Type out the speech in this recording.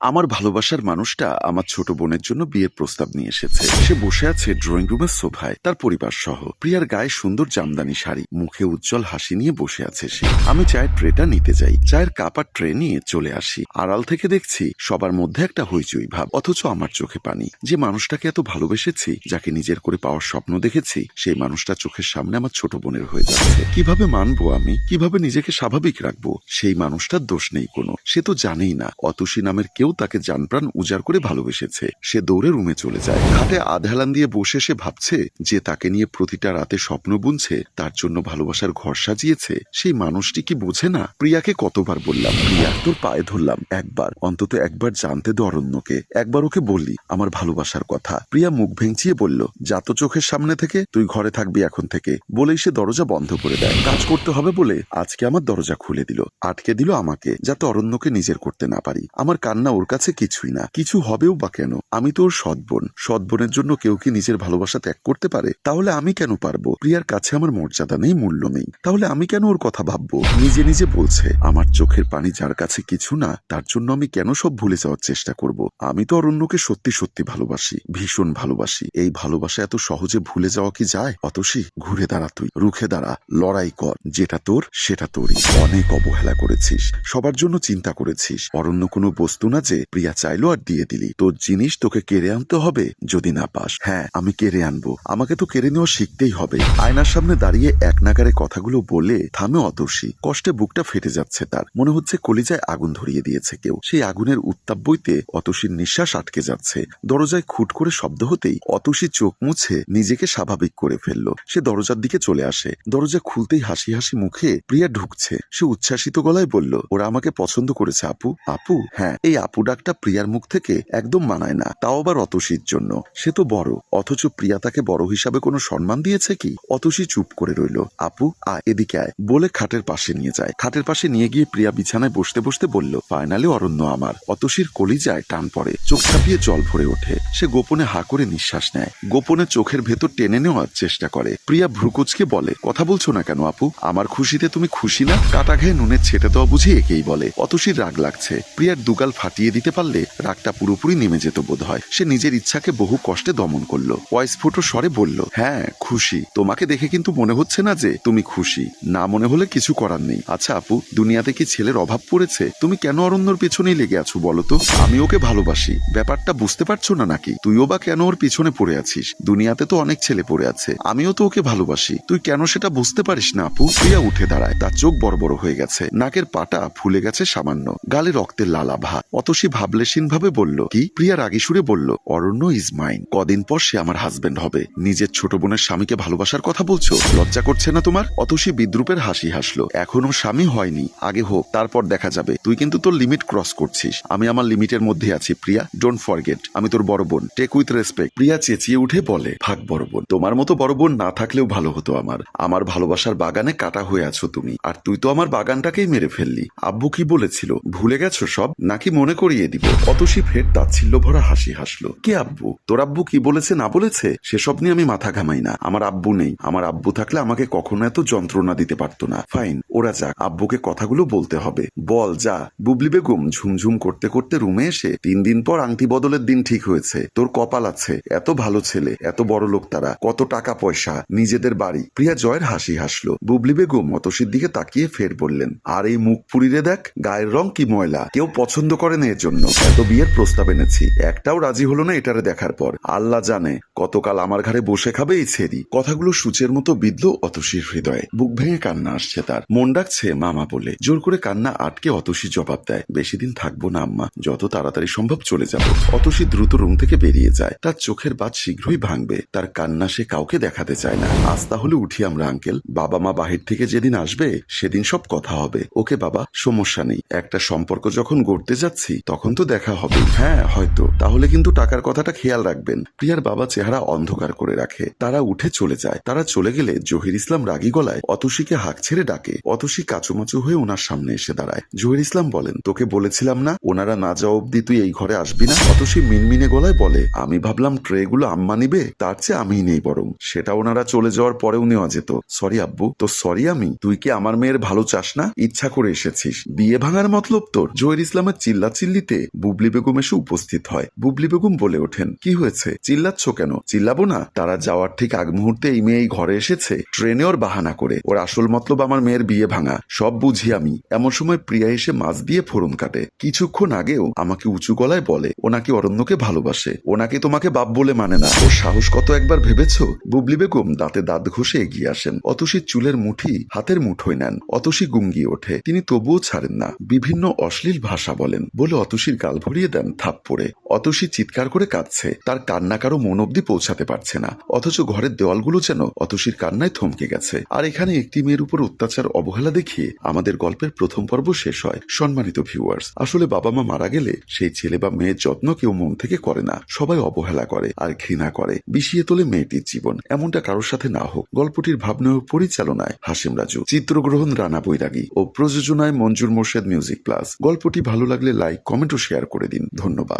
আমার ভালোবাসার মানুষটা আমার ছোট বোনের জন্য বিয়ের প্রস্তাব নিয়ে এসেছে। সে বসে আছে ড্রয়িং রুমের সোফায়। তার পরিবার সহ প্রিয়ার গায়ে সুন্দর জামদানি শাড়ি। মুখে উজ্জ্বল হাসি নিয়ে বসে আছে সে। আমি চায়ের ট্রেটা নিতে যাই। চায়ের কাপ আর ট্রে নিয়ে চলে আসি। আড়াল থেকে দেখছি সবার মধ্যে একটা হইচই ভাব। অথচ আমার চোখে পানি। যে মানুষটাকে এত ভালোবেসেছি, যাকে নিজের করে পাওয়ার স্বপ্ন দেখেছি, সেই মানুষটা চোখের সামনে আমার ছোট বোনের হয়ে যাচ্ছে। কীভাবে মানবো আমি? কীভাবে নিজেকে স্বাভাবিক রাখব? সেই মানুষটার দোষ নেই কোনো। সে তো জানেই না। অতসী নামের কেউ তাকে জানপ্রাণ উজাড় করে ভালোবেসেছে। সে দৌড়ে রুমে চলে যায়। খাটে আধহেলান দিয়ে বসে সে ভাবছে যে তাকে নিয়ে প্রতিটা রাতে স্বপ্ন বুনছে, তার জন্য ভালোবাসার ঘর সাজিয়েছে। সেই মানুষটি কি বোঝে না? প্রিয়াকে কতবার বললাম, প্রিয়া, তোর পায়ে ধরলাম। একবার, অন্তত একবার জানতে দে অরণ্যকে। একবার ওকে বললি, আমার ভালোবাসার কথা। প্রিয়া মুখ ভেঙচিয়ে বলল, যা তো চোখের সামনে থেকে, তুই ঘরে থাকবি এখন থেকে। বলেই সে দরজা বন্ধ করে দেয়। কাজ করতে হবে বলে আজকে আমার দরজা খুলে দিল, আটকে দিল আমাকে, যাতে অরণ্যকে নিজের করতে না পারি। আমার কান্না ওর কাছে কিছুই না। কিছু হবেও বা কেন? আমি তো ওর সৎবোন সৎবোনের জন্য কেউ কি নিজের ভালোবাসা ত্যাগ করতে পারে? তাহলে আমি কেন পারব? প্রিয়ার কাছে আমার মর্যাদা নেই, মূল্য নেই। তাহলে আমি কেন ওর কথা ভাববো? নিজে নিজে বলছে, আমার চোখের পানি যার কাছে কিছু না, তার জন্য আমি কেন সব ভুলে যাওয়ার চেষ্টা করব? আমি তো অরণ্যকে সত্যি সত্যি ভালোবাসি, ভীষণ ভালোবাসি। এই ভালোবাসা এত সহজে ভুলে যাওয়া কি যায়? অতসী, ঘুরে দাঁড়া তুই, রুখে দাঁড়া। লড়াই কর, যেটা তোর, সেটা তোরই। অনেক অবহেলা করেছিস, সবার জন্য চিন্তা করেছিস। অরণ্য কোনো বস্তু না যে প্রিয়া চাইলো আর দিয়ে দিলি। তোর জিনিস তোকে কেড়ে আনতে হবে। যদি না পাস হ্যাঁ আমি কেড়ে আনব। আমাকে তো কেড়ে নেওয়া শিখতেই হবে। আয়নার সামনে দাঁড়িয়ে এক নাগারে কথাগুলো বলে থামে অতসী কষ্টে বুকটা ফেটে যাচ্ছে তার। মনে হচ্ছে কলিজায় আগুন ধরিয়ে দিয়েছে কেউ। সেই আগুনের উত্তাপ বইতে অতসীর নিঃশ্বাস আটকে যাচ্ছে। দরজায় খুট করে শব্দ হতেই অতসী চোখ মুছে নিজেকে স্বাভাবিক করে ফেলল। সে দরজার দিকে চলে আসে। দরজা খুলতেই হাসি হাসি মুখে প্রিয়া ঢুকছে। সে উচ্ছ্বাসিত গলায় বলল, ওরা আমাকে পছন্দ করেছে, আপু? আপু? হ্যাঁ এই আপু ডাকটা প্রিয়ার মুখ থেকে একদম মানায় না, তাও আবার অতসীর জন্য। সে তো বড়, অথচ প্রিয়া তাকে বড় হিসাবে কোনো সম্মান দিয়েছে কি? অতসী চুপ করে রইল। আপু, আ, এদিকে আয়। বলে খাটের পাশে নিয়ে যায়। খাটের পাশে নিয়ে গিয়ে প্রিয়া বিছানায় বসতে বসতে বলল, ফাইনালি অরণ্য আমার। অতসীর কলিজায় টান পড়ে। চোখ ছাপিয়ে জল ভরে ওঠে। সে গোপনে হা করে নিঃশ্বাস নেয়। গোপনে চোখের ভেতর টেনে নেওয়ার চেষ্টা করে। প্রিয়া ভ্রুকুচকে বলে, কথা বলছো না কেন আপু? আমার খুশিতে তুমি খুশি না? কাটা ঘায়ে নুনের ছেটে দেওয়া বুঝি একেই বলে। অতসীর রাগ লাগছে। প্রিয়ার দুগাল ফাটিয়ে দিতে পারলে রাগটা পুরোপুরি নেমে যেত বোধ হয় সে নিজের ইচ্ছাকে বহু কষ্টে দমন করল। অস্ফুট স্বরে বলল হ্যাঁ খুশি। তোমাকে দেখে কিন্তু মনে হচ্ছে না যে তুমি খুশি। না মনে হলে কিছু করার নেই। আচ্ছা আপু, দুনিয়াতে কি ছেলের অভাব পড়েছে? তুমি কেন অরণ্যর পেছনেই লেগে আছো বলো তো? আমি ওকে ভালোবাসি। ব্যাপারটা বুঝতে পারছ না নাকি? তুইও বা কেন ওর পিছনে পড়ে আছিস? দুনিয়াতে তো অনেক ছেলে পড়ে আছে। আমিও তো ওকে ভালোবাসি। তুই কেন সেটা বুঝতে পারিস না আপু? প্রিয়া উঠে দাঁড়ায়। তার চোখ বড় বড় হয়ে গেছে। নাকের পাটা ফুলে গেছে সামান্য। গালে রক্তের লালাভা অতসী ভাবলেশীন ভাবে বলল, কি? প্রিয়া রাগী সুরে বলল, অরণ্য ইজ মাইন কদিন পর সে আমার হাজবেন্ড হবে। নিজের ছোট বোনের স্বামীকে ভালোবাসার কথা বলছো? লজ্জা করছে না তোমার? অতসী বিদ্রুপের হাসি হাসলো, এখনও স্বামী হয়নি। আগে হোক, তারপর দেখা যাবে। তুই কিন্তু তোর লিমিট ক্রস করছিস। আমি আমার লিমিটের মধ্যে আছি, প্রিয়া। ডোন্ট ফরগেট আমি তোর বড় বোন। টেক উইথ রেসপেক্ট প্রিয়া চেঁচিয়ে উঠে বলে, ভাগ বড় বোন। তোমার মতো বড় বোন না থাকলেও ভালো হতো আমার। আমার ভালোবাসার বাগানে কাটা হয়ে আছো তুমি। আর তুই তো আমার বাগানটাকেই মেরে ফেললি। আব্বু কি বলেছিল? ভুলে গেছো সব? নাকি মনে করিয়ে দিব। অতসী ফের তাচ্ছিল্য ভরা হাসি হাসলো। কে আব্বু? তোর আব্বু কি বলেছে, না বলেছে? সেসব নিয়ে আমি মাথা ঘামাই না। আমার আব্বু নেই। আমার আব্বু থাকলে আমাকে কখনো এত যন্ত্রণা দিতে পারতো না। ফাইন, ওরা যাক। আব্বুকে কথাগুলো বলতে হবে। বল, যা। বুবলি বেগম ঝুমঝুম করতে করতে রুমে এসে, তিন দিন পর আংটি বদলের দিন ঠিক হয়েছে। তোর কপাল আছে। এত ভালো ছেলে, এত বড় লোক তারা। কত টাকা পয়সা, নিজেদের বাড়ি। প্রিয়া জয়ের হাসি হাসলো। বুবলি বেগম অতসীর দিকে তাকিয়ে ফের বললেন, আর এই মুখ পুরিরে দেখ। গায়ের রং কি ময়লা? কেউ পছন্দ করে এর জন্য। এত বিয়ের প্রস্তাব এনেছি। একটাও রাজি হলো না এটারে দেখার পর। আল্লাহ জানে, কতকাল আমার ঘরে বসে খাবে এই ছেড়ি। কথাগুলো সূচের মতো বিদ্ল অতসীর হৃদয়ে। বুক ভেঙে কান্না আসছে তার। মন ডাকছে মামা বলে। জোর করে কান্না আটকে অতসী জবাব দেয়, বেশি দিন থাকব না আম্মা। যত তাড়াতাড়ি সম্ভব চলে যাব। অতসী দ্রুত রুম থেকে বেরিয়ে যায়। তার চোখের বাদ শীঘ্রই ভাঙবে। তার কান্না সে কাউকে দেখাতে চায় না। আজ তাহলে উঠি আমরা, আঙ্কেল। বাবা মা বাহির থেকে যেদিন আসবে, সেদিন সব কথা হবে। ওকে বাবা, সমস্যা নেই। একটা সম্পর্ক যখন গড়তে যাচ্ছি তখন তো দেখা হবে। হ্যাঁ হয়তো। তাহলে কিন্তু টাকার কথাটা খেয়াল রাখবেন। প্রিয়ার বাবা চেহারা অন্ধকার করে রাখে। তারা উঠে চলে যায়। তারা চলে গেলে জহির ইসলাম রাগী গলায় অতসীকে হাঁক ছেড়ে ডাকে। অতসী কাচুমাচু হয়ে ওনার সামনে এসে দাঁড়ায়। জহির ইসলাম বলেন, তোকে বলেছিলাম না? ওনারা না যাওয়া অব্দি তুই এই ঘরে আসবি না? অতসী মিনমিনে গলায় বলে, আমি ভাবলাম ট্রেগুলো আম্মা নিবে। তার চেয়ে আমিই নেই বরং। সেটা ওনারা চলে যাওয়ার পরেও নেওয়া যেত। সরি আব্বু, তো সরি আমি। তুই কি আমার মেয়ের ভালো চাস না? ইচ্ছা করে এসেছিস। বিয়ে ভাঙার মতলব তোর। জহির ইসলামের চিল্লা চিল্লিতে বুবলি বেগম এসে উপস্থিত হয়। বুবলি বেগম বলে ওঠেন, কি হয়েছে? চিল্লাচ্ছ কেন? চিল্লাবো না? তারা যাওয়ার ঠিক আগ মুহূর্তে এই মেয়ে এই ঘরে এসেছে। ট্রেনে ওর বাহানা করে। ওর আসল মতলব আমার মেয়ের বিয়ে ভাঙা। সব বুঝি আমি। এমন সময় প্রিয়া এসে মাছ দিয়ে ফোড়ন কাটে। কিছুক্ষণ আগেও আমাকে উঁচু গলায় বলে, ও নাকি অরণ্যকে ভালোবাসে। ও নাকি তোমাকে বাপ বলে মানে না। ওর সাহস কত একবার ভেবেছো? বুবলি বেগম দাঁতে দাঁত ঘষে এগিয়ে আসেন। অতসীর চুলের মুঠি হাতের মুঠোয় নেন। অতসী গুঙ্গিয়ে ওঠে। তিনি তবুও ছাড়েন না। বিভিন্ন অশ্লীল ভাষা বলেন। বলে অতসীর গাল ভরিয়ে দেন থাপ পড়ে। অতসী চিৎকার করে কাঁদছে। তার কান্না কারও মন অব্দি পৌঁছাতে পারছে না। অথচ ঘরের দেওয়ালগুলো যেন অতসীর কান্নায় থমকে গেছে। আর এখানে একটি মেয়ের উপর অত্যাচার অবহেলা দেখিয়ে আমাদের গল্পের প্রথম পর্ব শেষ হয়। সম্মানিত ভিউয়ার্স আসলে বাবা মা মারা গেলে সেই ছেলে বা মেয়ের যত্ন কেউ মন থেকে করে না। সবাই অবহেলা করে আর ঘৃণা করে। বিষিয়ে তোলে মেয়েটির জীবন। এমনটা কারোর সাথে না হোক। গল্পটির ভাবনা ও পরিচালনায় হাসিম রাজু। চিত্রগ্রহণ রানা বৈরাগী। ও প্রযোজনায় মঞ্জুর মোর্শেদ মিউজিক প্লাস। গল্পটি ভালো লাগলে লাইক কমেন্ট ও শেয়ার করে দিন। ধন্যবাদ।